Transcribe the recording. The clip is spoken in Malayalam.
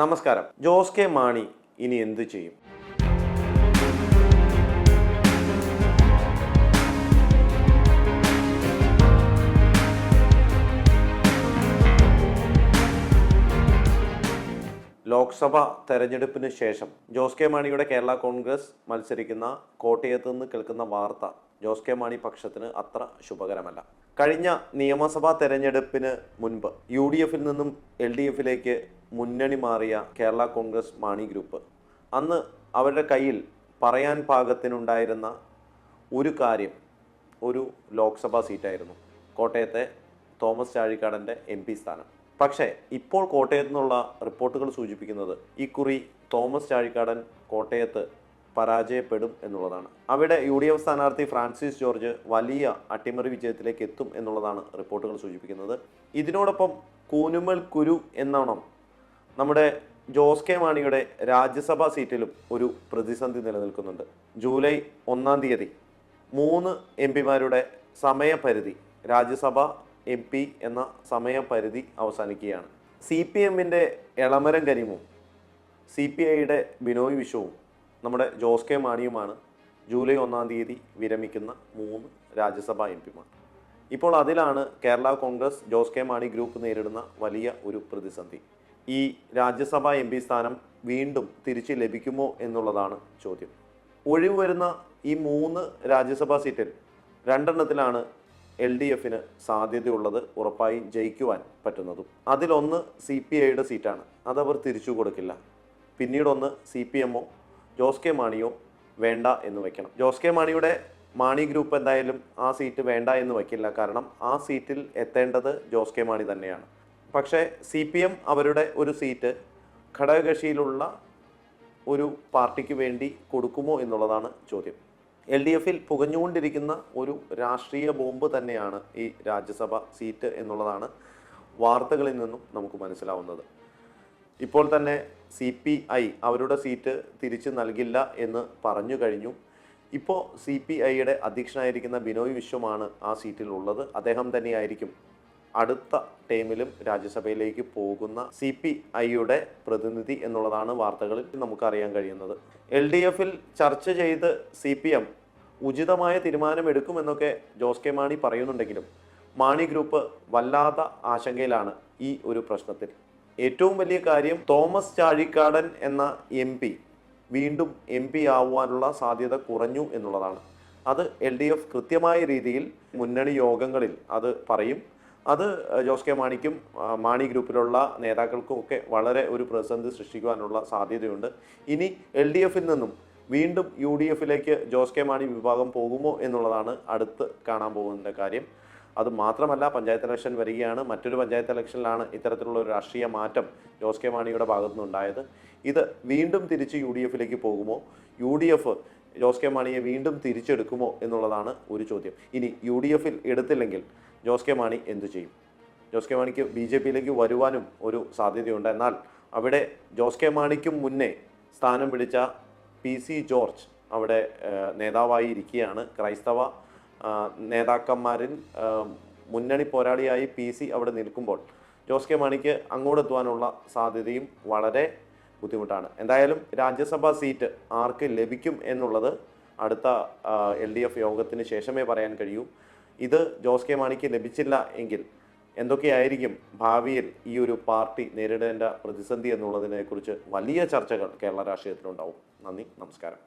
നമസ്കാരം. ജോസ് കെ മാണി ഇനി എന്ത് ചെയ്യും? ലോക്സഭ തെരഞ്ഞെടുപ്പിന് ശേഷം ജോസ് കെ മാണിയുടെ കേരള കോൺഗ്രസ് മത്സരിക്കുന്ന കോട്ടയത്ത് നിന്ന് കേൾക്കുന്ന വാർത്ത ജോസ് കെ മാണി പക്ഷത്തിന് അത്ര ശുഭകരമല്ല. കഴിഞ്ഞ നിയമസഭാ തെരഞ്ഞെടുപ്പിന് മുൻപ് യു ഡി എഫിൽ നിന്നും എൽ ഡി എഫിലേക്ക് മുന്നണി മാറിയ കേരള കോൺഗ്രസ് മാണി ഗ്രൂപ്പ്. അന്ന് അവരുടെ കയ്യിൽ പറയാൻ പാകത്തിനുണ്ടായിരുന്ന ഒരു കാര്യം ഒരു ലോക്സഭാ സീറ്റായിരുന്നു. കോട്ടയത്തെ തോമസ് ചാഴിക്കാടന്റെ എം പി സ്ഥാനം. പക്ഷേ ഇപ്പോൾ കോട്ടയത്തു നിന്നുള്ള റിപ്പോർട്ടുകൾ സൂചിപ്പിക്കുന്നത് ഇക്കുറി തോമസ് ചാഴിക്കാടൻ കോട്ടയത്ത് പരാജയപ്പെടും എന്നുള്ളതാണ്. അവിടെ യു ഡി എഫ് സ്ഥാനാർത്ഥി ഫ്രാൻസിസ് ജോർജ് വലിയ അട്ടിമറി വിജയത്തിലേക്ക് എത്തും എന്നുള്ളതാണ് റിപ്പോർട്ടുകൾ സൂചിപ്പിക്കുന്നത്. ഇതിനോടൊപ്പം കൂനുമൽ കുരു എന്നോണം നമ്മുടെ ജോസ് കെ മാണിയുടെ രാജ്യസഭാ സീറ്റിലും ഒരു പ്രതിസന്ധി നിലനിൽക്കുന്നുണ്ട്. ജൂലൈ ഒന്നാം തീയതി മൂന്ന് എം പിമാരുടെ സമയപരിധി രാജ്യസഭ എം പി എന്ന സമയപരിധി അവസാനിക്കുകയാണ്. സി പി എമ്മിന്റെ എളമരം കരീമും സി പി ഐയുടെ ബിനോയ് വിശ്വവും നമ്മുടെ ജോസ് കെ മാണിയുമാണ് ജൂലൈ ഒന്നാം തീയതി വിരമിക്കുന്ന മൂന്ന് രാജ്യസഭാ എം പിമാർ. ഇപ്പോൾ അതിലാണ് കേരള കോൺഗ്രസ് ജോസ് കെ മാണി ഗ്രൂപ്പ് നേരിടുന്ന വലിയ ഒരു പ്രതിസന്ധി. ഈ രാജ്യസഭാ എം പി സ്ഥാനം വീണ്ടും തിരിച്ച് ലഭിക്കുമോ എന്നുള്ളതാണ് ചോദ്യം. ഒഴിവ് വരുന്ന ഈ മൂന്ന് രാജ്യസഭാ സീറ്റിൽ രണ്ടെണ്ണത്തിലാണ് എൽ ഡി എഫിന് സാധ്യതയുള്ളത് ഉറപ്പായും ജയിക്കുവാൻ പറ്റുന്നതും. അതിലൊന്ന് സി പി ഐയുടെ സീറ്റാണ്. അതവർ തിരിച്ചു കൊടുക്കില്ല. പിന്നീടൊന്ന് സി പി എമ്മോ ജോസ് കെ മാണിയോ വേണ്ട എന്ന് വെക്കണം. ജോസ് കെ മാണിയുടെ മാണി ഗ്രൂപ്പ് എന്തായാലും ആ സീറ്റ് വേണ്ട എന്ന് വയ്ക്കില്ല. കാരണം ആ സീറ്റിൽ എത്തേണ്ടത് ജോസ് കെ മാണി തന്നെയാണ്. പക്ഷേ സി പി എം അവരുടെ ഒരു സീറ്റ് ഘടകകക്ഷിയിലുള്ള ഒരു പാർട്ടിക്ക് വേണ്ടി കൊടുക്കുമോ എന്നുള്ളതാണ് ചോദ്യം. എൽ ഡി എഫിൽ പുകഞ്ഞുകൊണ്ടിരിക്കുന്ന ഒരു രാഷ്ട്രീയ ബോംബ് തന്നെയാണ് ഈ രാജ്യസഭ സീറ്റ് എന്നുള്ളതാണ് വാർത്തകളിൽ നിന്നും നമുക്ക് മനസ്സിലാവുന്നത്. ഇപ്പോൾ തന്നെ സി പി ഐ അവരുടെ സീറ്റ് തിരിച്ചു നൽകില്ല എന്ന് പറഞ്ഞു കഴിഞ്ഞു. ഇപ്പോൾ സി പി ഐയുടെ അധ്യക്ഷനായിരിക്കുന്ന ബിനോയ് വിശ്വമാണ് ആ സീറ്റിലുള്ളത്. അദ്ദേഹം തന്നെയായിരിക്കും അടുത്ത ടൈമിലും രാജ്യസഭയിലേക്ക് പോകുന്ന സി പി ഐയുടെ പ്രതിനിധി എന്നുള്ളതാണ് വാർത്തകളിൽ നമുക്കറിയാൻ കഴിയുന്നത്. എൽ ഡി എഫിൽ ചർച്ച ചെയ്ത് സി പി എം ഉചിതമായ തീരുമാനമെടുക്കുമെന്നൊക്കെ ജോസ് കെ മാണി പറയുന്നുണ്ടെങ്കിലും മാണി ഗ്രൂപ്പ് വല്ലാത്ത ആശങ്കയിലാണ് ഈ ഒരു പ്രശ്നത്തിൽ. ഏറ്റവും വലിയ കാര്യം തോമസ് ചാഴിക്കാടൻ എന്ന എം പി വീണ്ടും എം പി ആവാനുള്ള സാധ്യത കുറഞ്ഞു എന്നുള്ളതാണ്. അത് എൽ ഡി എഫ് കൃത്യമായ രീതിയിൽ മുന്നണി യോഗങ്ങളിൽ അത് പറയും. അത് ജോസ് കെ മാണിക്കും മാണി ഗ്രൂപ്പിലുള്ള നേതാക്കൾക്കും ഒക്കെ വളരെ ഒരു പ്രതിസന്ധി സൃഷ്ടിക്കുവാനുള്ള സാധ്യതയുണ്ട്. ഇനി എൽ ഡി എഫിൽ നിന്നും വീണ്ടും യു ഡി എഫിലേക്ക് ജോസ് കെ മാണി വിഭാഗം പോകുമോ എന്നുള്ളതാണ് അടുത്ത് കാണാൻ പോകുന്ന കാര്യം. അത് മാത്രമല്ല പഞ്ചായത്ത് ഇലക്ഷൻ വരികയാണ്. മറ്റൊരു പഞ്ചായത്ത് ഇലക്ഷനിലാണ് ഇത്തരത്തിലുള്ള ഒരു രാഷ്ട്രീയ മാറ്റം ജോസ് കെ മാണിയുടെ ഭാഗത്തു നിന്നുണ്ടായത്. ഇത് വീണ്ടും തിരിച്ച് യു ഡി എഫിലേക്ക് പോകുമോ? U D F Jose K മാണിയെ വീണ്ടും തിരിച്ചെടുക്കുമോ എന്നുള്ളതാണ് ഒരു ചോദ്യം. ഇനി യു ഡി എഫിൽ എടുത്തില്ലെങ്കിൽ ജോസ് കെ മാണി എന്തു ചെയ്യും? ജോസ് കെ മാണിക്ക് ബി ജെ പിയിലേക്ക് വരുവാനും ഒരു സാധ്യതയുണ്ട്. എന്നാൽ അവിടെ ജോസ് കെ മാണിക്കും മുന്നേ സ്ഥാനം പിടിച്ച പി സി ജോർജ് അവിടെ നേതാവായി ഇരിക്കുകയാണ്. ക്രൈസ്തവ നേതാക്കന്മാരിൽ മുന്നണി പോരാളിയായി പി സി അവിടെ നിൽക്കുമ്പോൾ ജോസ് കെ മാണിക്ക് അങ്ങോട്ടെത്തുവാനുള്ള സാധ്യതയും വളരെ ബുദ്ധിമുട്ടാണ്. എന്തായാലും രാജ്യസഭാ സീറ്റ് ആർക്ക് ലഭിക്കും എന്നുള്ളത് അടുത്ത എൽ ഡി എഫ് യോഗത്തിന് ശേഷമേ പറയാൻ കഴിയൂ. ഇത് ജോസ് കെ മാണിക്ക് ലഭിച്ചില്ല എങ്കിൽ എന്തൊക്കെയായിരിക്കും ഭാവിയിൽ ഈ ഒരു പാർട്ടി നേരിടേണ്ട പ്രതിസന്ധി എന്നുള്ളതിനെക്കുറിച്ച് വലിയ ചർച്ചകൾ കേരള രാഷ്ട്രീയത്തിലുണ്ടാവും. നന്ദി നമസ്കാരം.